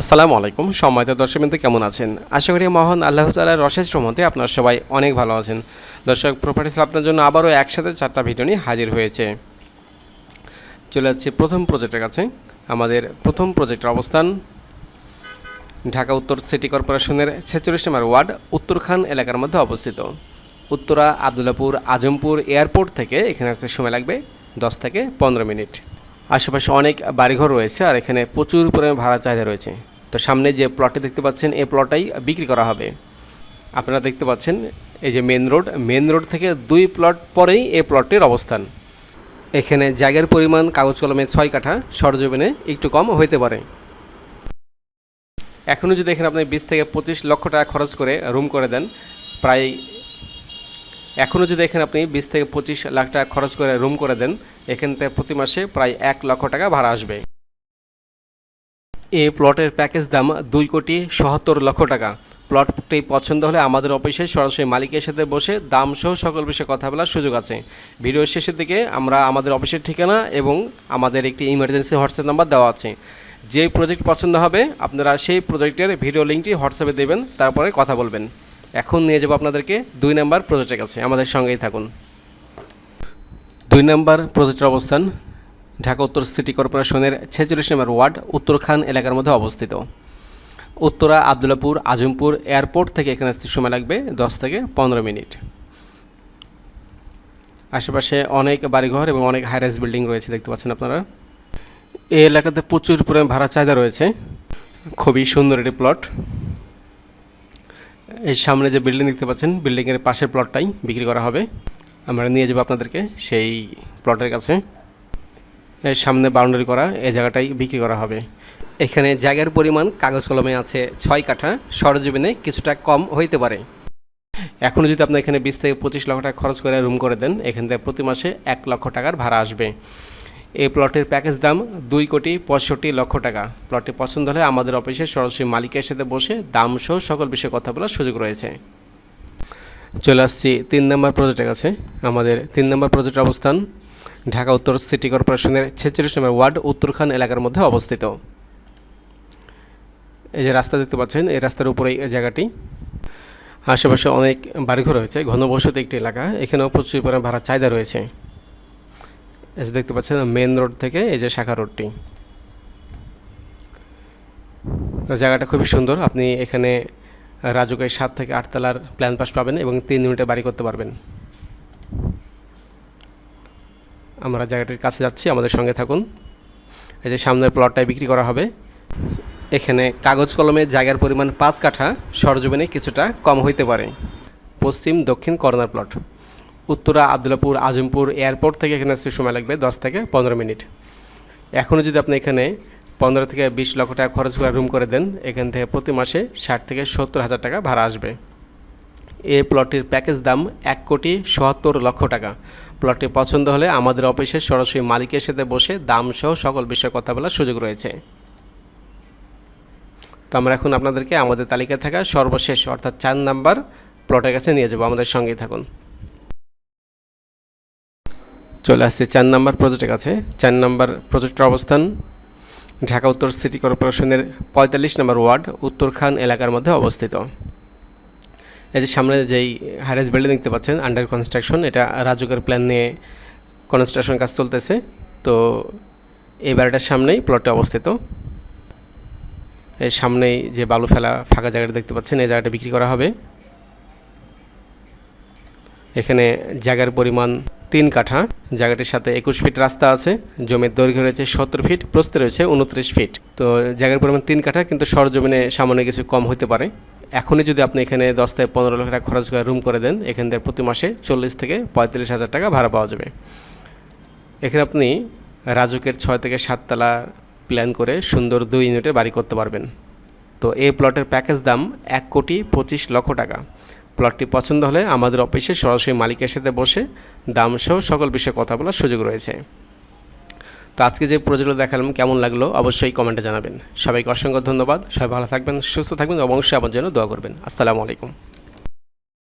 আসসালামু আলাইকুম। সম্মানিত দর্শকবৃন্দ, কেমন আছেন? আশা করি মহান আল্লাহ তালার রশেষ রহমতে আপনারা সবাই অনেক ভালো আছেন। দর্শক প্রপার্টিস আপনার জন্য আবারও একসাথে চারটা ভিডিও নিয়ে হাজির হয়েছে। চলে যাচ্ছি প্রথম প্রজেক্টের কাছে। আমাদের প্রথম প্রজেক্টের অবস্থান ঢাকা উত্তর সিটি কর্পোরেশনের ছেচল্লিশ নম্বর ওয়ার্ড, উত্তরখান এলাকার মধ্যে অবস্থিত। উত্তরা, আবদুল্লাপুর, আজমপুর এয়ারপোর্ট থেকে এখানে আসতে সময় লাগবে দশ থেকে পনেরো মিনিট। আশেপাশে অনেক বাড়িঘর রয়েছে আর এখানে প্রচুর পরিমাণে ভাড়া চাহিদা রয়েছে। তো সামনে যে প্লটটি দেখতে পাচ্ছেন, এই প্লটটাই বিক্রি করা হবে। আপনারা দেখতে পাচ্ছেন, এই যে মেন রোড মেন রোড থেকে দুই প্লট পরেই এই প্লটটির অবস্থান। এখানে জায়গার পরিমাণ, কাগজ কলমে ছয় কাঠা, সরজমিনে একটু কম হইতে পারে। এখনও যদি এখানে আপনি বিশ থেকে পঁচিশ লক্ষ টাকা খরচ করে রুম করে দেন, প্রায় এখনও যদি এখানে আপনি বিশ থেকে পঁচিশ লাখ টাকা খরচ করে রুম করে দেন, এখান থেকে প্রতি মাসে প্রায় এক লক্ষ টাকা ভাড়া আসবে। এই প্লটের প্যাকেজ দাম দুই কোটি সত্তর লক্ষ টাকা। প্লটটি পছন্দ হলে আমাদের অফিসে সরাসরি মালিকের সাথে বসে দাম সহ সকল বিষয়ে কথা বলার সুযোগ আছে। ভিডিও শেষের দিকে আমরা আমাদের অফিসের ঠিকানা এবং আমাদের একটি ইমার্জেন্সি হোয়াটসঅ্যাপ নাম্বার দেওয়া আছে। যে প্রজেক্ট পছন্দ হবে, আপনারা সেই প্রজেক্টের ভিডিও লিঙ্কটি হোয়াটসঅ্যাপে দেবেন, তারপরে কথা বলবেন। এখন নিয়ে যাব আপনাদেরকে দুই নাম্বার প্রজেক্টের কাছে। আমাদের সঙ্গেই থাকুন। দুই নাম্বার প্রজেক্টের অবস্থান ঢাকা উত্তর সিটি কর্পোরেশনের ছেচল্লিশ নম্বর ওয়ার্ড উত্তরখান এলাকার মধ্যে অবস্থিত। উত্তরা, আবদুল্লাপুর, আজমপুর এয়ারপোর্ট থেকে এখানে আসতে সময় লাগবে দশ থেকে পনেরো মিনিট। আশেপাশে অনেক বাড়িঘর এবং অনেক হাইরাইজ বিল্ডিং রয়েছে, দেখতে পাচ্ছেন আপনারা। এই এলাকাতে প্রচুর পরিমাণ ভাড়া চাহিদা রয়েছে। খুবই সুন্দর একটি প্লট এই সামনে যে বিল্ডিং দেখতে পাচ্ছেন বিল্ডিংয়ের পাশের প্লটটাই বিক্রি করা হবে। আমরা নিয়ে যাব আপনাদেরকে সেই প্লটের কাছে। এর সামনে বাউন্ডারি করা, এই জায়গাটাই বিক্রি করা হবে। এখানে জায়গার পরিমাণ কাগজ কলমে আছে ছয় কাঠা সরজীবনে কিছুটা কম হইতে পারে। এখনও যদি আপনি এখানে বিশ থেকে পঁচিশ লক্ষ টাকা খরচ করে রুম করে দেন, এখান থেকে প্রতি মাসে এক লক্ষ টাকার ভাড়া আসবে। এই প্লটের প্যাকেজ দাম দুই কোটি পঁয়ষট্টি লক্ষ টাকা। প্লটটি পছন্দ হলে আমাদের অফিসে সরাসরি মালিকের সাথে বসে দাম সহ সকল বিষয়ে কথা বলার সুযোগ রয়েছে। চলে আসছি তিন নম্বর প্রজেক্টের কাছে। আমাদের তিন নম্বর প্রজেক্টের অবস্থান ঢাকা উত্তর সিটি কর্পোরেশনের ছেচল্লিশ নম্বর ওয়ার্ড উত্তরখান এলাকার মধ্যে অবস্থিত। এই যে রাস্তা দেখতে পাচ্ছেন, এই রাস্তার উপরেই জায়গাটি। আশেপাশে অনেক বাড়িঘর রয়েছে, ঘনবসতি একটি এলাকা। এখানেও প্রচুর পরিমাণে ভাড়া চাহিদা রয়েছে। যে দেখতে পাচ্ছেন মেন রোড থেকে এই যে শাখা রোডটি তো জায়গাটা খুবই সুন্দর। আপনি এখানে রাজুকের সাত থেকে আটতলার প্ল্যান পাস পাবেন এবং তিন মিনিটে বাড়ি করতে পারবেন। আমরা জায়গাটির কাছে যাচ্ছি, আমাদের সঙ্গে থাকুন। এই যে সামনের প্লটটাই বিক্রি করা হবে। এখানে কাগজ কলমে জায়গার পরিমাণ পাঁচ কাঠা, সরজমিনে কিছুটা কম হইতে পারে। পশ্চিম, দক্ষিণ corner plot Uttara Abdullahpur Azampur airport থেকে এখানে আসতে সময় লাগবে দশ থেকে পনেরো মিনিট। এখনও যদি আপনি এখানে পনেরো থেকে বিশ লক্ষ টাকা খরচ করে রুম করে দেন, এখান থেকে প্রতি মাসে ষাট থেকে সত্তর হাজার টাকা ভাড়া আসবে। এই প্লটটির প্যাকেজ দাম এক কোটি সত্তর লক্ষ টাকা। প্লটটি পছন্দ হলে আমাদের অফিসের সরাসরি মালিকের সাথে বসে দাম সহ সকল বিষয়ে কথা বলার সুযোগ রয়েছে। তো আমরা এখন আপনাদেরকে আমাদের তালিকায় থাকা সর্বশেষ অর্থাৎ চার নাম্বার প্লটের কাছে নিয়ে যাব। আমাদের সঙ্গেই থাকুন। চলে আসছে চার নাম্বার প্রজেক্টের কাছে। চার নাম্বার প্রজেক্টের অবস্থান, ঢাকা উত্তর সিটি কর্পোরেশনের পঁয়তাল্লিশ নম্বর ওয়ার্ড উত্তরখান এলাকার মধ্যে অবস্থিত। এই যে সামনে যেই হাইরাইজ বিল্ডিং দেখতে পাচ্ছেন আন্ডার কনস্ট্রাকশন এটা রাজুকের প্ল্যান নিয়ে কনস্ট্রাকশন কাজ চলতেছে। তো এই বাড়িটার সামনেই প্লটটা অবস্থিত। এর সামনেই যে বালু ফেলা ফাঁকা জায়গাটা দেখতে পাচ্ছেন, এই জায়গাটা বিক্রি করা হবে। এখানে জায়গার পরিমাণ তিন কাঠা। জায়গাটির সাথে একুশ ফিট রাস্তা আছে। জমির দৈর্ঘ্য রয়েছে সত্তর ফিট, প্রস্থ রয়েছে উনত্রিশ ফিট। তো জায়গার পরিমাণ তিন কাঠা, কিন্তু সরজমিনে সামান্য কিছু কম হতে পারে। এখনই যদি আপনি এখানে দশ থেকে পনেরো লক্ষ টাকা খরচ করে রুম করে দেন, এখান থেকে প্রতি মাসে চল্লিশ থেকে পঁয়তাল্লিশ হাজার টাকা ভাড়া পাওয়া যাবে। এখানে আপনি রাজুকের ছয় থেকে সাততলা প্ল্যান করে সুন্দর দুই ইউনিটে বাড়ি করতে পারবেন। তো এই প্লটের প্যাকেজ দাম এক কোটি পঁচিশ লক্ষ টাকা। প্লটটি পছন্দ হলে আমাদের অফিসে সরাসরি মালিকের সাথে বসে দামসহ সকল বিষয়ে কথা বলার সুযোগ রয়েছে। তো আজকে যে প্রজেক্টগুলো দেখালাম, কেমন লাগল অবশ্যই কমেন্টে জানাবেন। সবাইকে অসংখ্য ধন্যবাদ। সবাই ভালো থাকবেন, সুস্থ থাকবেন অবশ্যই আমার জন্য দোয়া করবেন। আসসালামু আলাইকুম।